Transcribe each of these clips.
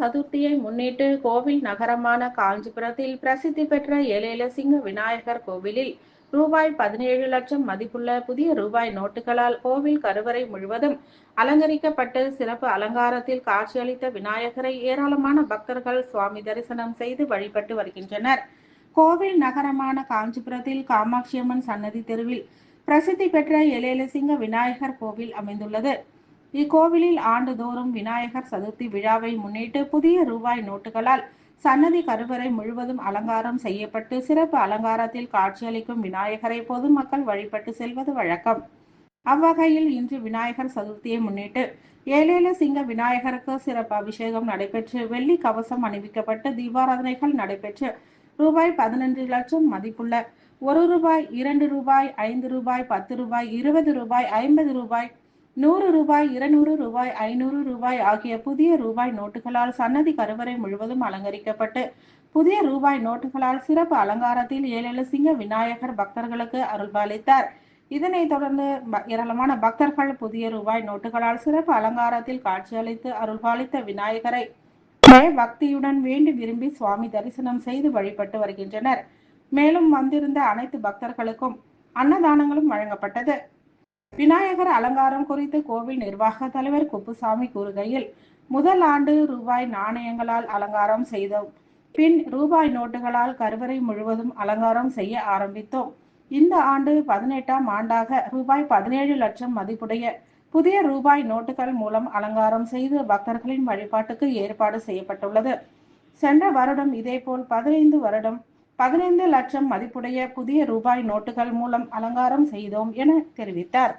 சதுர்த்தியை முன்னிட்டு கோவில் நகரமான காஞ்சிபுரத்தில் பிரசித்தி பெற்ற ஏலேலசிங்க விநாயகர் கோவிலில் ரூபாய் பதினேழு லட்சம் மதிப்புள்ள புதிய ரூபாய் நோட்டுகளால் கோவில் கருவறை முழுவதும் அலங்கரிக்கப்பட்டு சிறப்பு அலங்காரத்தில் காட்சியளித்த விநாயகரை ஏராளமான பக்தர்கள் சுவாமி தரிசனம் செய்து வழிபட்டு வருகின்றனர். கோவில் நகரமான காஞ்சிபுரத்தில் காமாட்சியம்மன் சன்னதி தெருவில் பிரசித்தி பெற்ற எலேலசிங்க விநாயகர் கோவில் அமைந்துள்ளது. இக்கோவிலில் ஆண்டுதோறும் விநாயகர் சதுர்த்தி விழாவை முன்னிட்டு புதிய ரூபாய் நோட்டுகளால் சன்னதி கருவறை முழுவதும் அலங்காரம் செய்யப்பட்டு சிறப்பு அலங்காரத்தில் காட்சியளிக்கும் விநாயகரை பொதுமக்கள் வழிபட்டு செல்வது வழக்கம். அவ்வகையில் இன்று விநாயகர் சதுர்த்தியை முன்னிட்டு ஏலேல சிங்க விநாயகருக்கு சிறப்பு அபிஷேகம் நடைபெற்று வெள்ளி கவசம் அணிவிக்கப்பட்டு தீபாராதனைகள் நடைபெற்று ரூபாய் பதினஞ்சு லட்சம் மதிப்புள்ள ஒரு ரூபாய் இரண்டு ரூபாய் ஐந்து ரூபாய் பத்து ரூபாய் இருபது ரூபாய் ஐம்பது ரூபாய் நூறு ரூபாய் இருநூறு ரூபாய் ஐநூறு ரூபாய் ஆகிய புதிய ரூபாய் நோட்டுகளால் சன்னதி கருவறை முழுவதும் அலங்கரிக்கப்பட்டு புதிய ரூபாய் நோட்டுகளால் சிறப்பு அலங்காரத்தில் ஏழேழு சிங்க விநாயகர் பக்தர்களுக்கு அருள்பாலித்தார். இதனைத் தொடர்ந்து ஏராளமான பக்தர்கள் புதிய ரூபாய் நோட்டுகளால் சிறப்பு அலங்காரத்தில் காட்சியளித்து அருள்பாலித்த விநாயகரை பக்தியுடன் வேண்டி விரும்பி சுவாமி தரிசனம் செய்து வழிபட்டு வருகின்றனர். மேலும் வந்திருந்த அனைத்து பக்தர்களுக்கும் அன்னதானங்களும் வழங்கப்பட்டது. விநாயகர் அலங்காரம் குறித்து கோவில் நிர்வாக தலைவர் குப்புசாமி கூறுகையில் முதல் ஆண்டு ரூபாய் நாணயங்களால் அலங்காரம் செய்தோம். பின் ரூபாய் நோட்டுகளால் கருவறை முழுவதும் அலங்காரம் செய்ய ஆரம்பித்தோம். இந்த ஆண்டு பதினெட்டாம் ஆண்டாக ரூபாய் பதினேழு லட்சம் மதிப்புடைய புதிய ரூபாய் நோட்டுகள் மூலம் அலங்காரம் செய்து பக்தர்களின் வழிபாட்டுக்கு ஏற்பாடு செய்யப்பட்டுள்ளது. சென்ற வருடம் இதேபோல் பதினைந்து வருடம் பதினைந்து லட்சம் மதிப்புடைய புதிய ரூபாய் நோட்டுகள் மூலம் அலங்காரம் செய்தோம் என தெரிவித்தார்.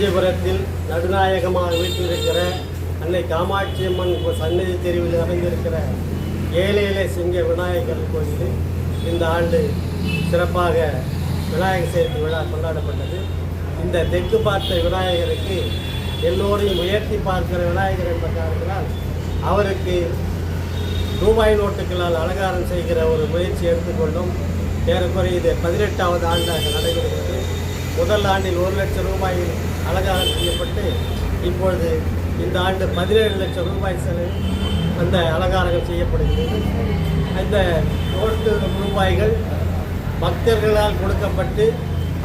காஞ்சிபுரத்தில் நடுநாயகமாக வீட்டிலிருக்கிற அன்னை காமாட்சி அம்மன் சன்னதி தெருவில் அமைந்திருக்கிற ஏழை ஏழை சிங்க விநாயகர் கோயில் இந்த ஆண்டு சிறப்பாக விநாயகர் சேர்த்து விழா கொண்டாடப்பட்டது. இந்த தெற்கு பார்த்த விநாயகருக்கு எல்லோரையும் உயர்த்தி பார்க்கிற விநாயகர் என்ற காரணத்தினால் அவருக்கு ரூபாய் நோட்டுகளால் அலங்காரம் செய்கிற ஒரு முயற்சி எடுத்துக்கொண்டும். ஏறக்குறைய இது பதினெட்டாவது ஆண்டாக நடைபெறுகிறது. முதல் ஆண்டில் ஒரு லட்சம் ரூபாயில் அலங்காரம் செய்யப்பட்டு இப்பொழுது இந்த ஆண்டு பதினேழு லட்சம் ரூபாய் செலவில் அந்த அலங்காரங்கள் செய்யப்படுகிறது. அந்த நோட்டு ரூபாய்கள் பக்தர்களால் கொடுக்கப்பட்டு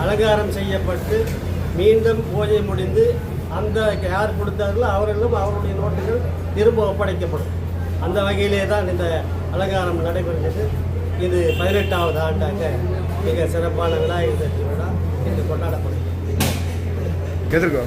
அலங்காரம் செய்யப்பட்டு மீண்டும் பூஜை முடிந்து அந்த யார் கொடுத்தார்களோ அவர்களும் அவருடைய நோட்டுகள் திரும்ப ஒப்படைக்கப்படும். அந்த வகையிலே தான் இந்த அலங்காரம் நடைபெறுகிறது. இது பதினெட்டாவது ஆண்டாக மிக சிறப்பான விநாயகர் திருவிழா கொண்டாடப்படுகிறது எதிர்க்கோ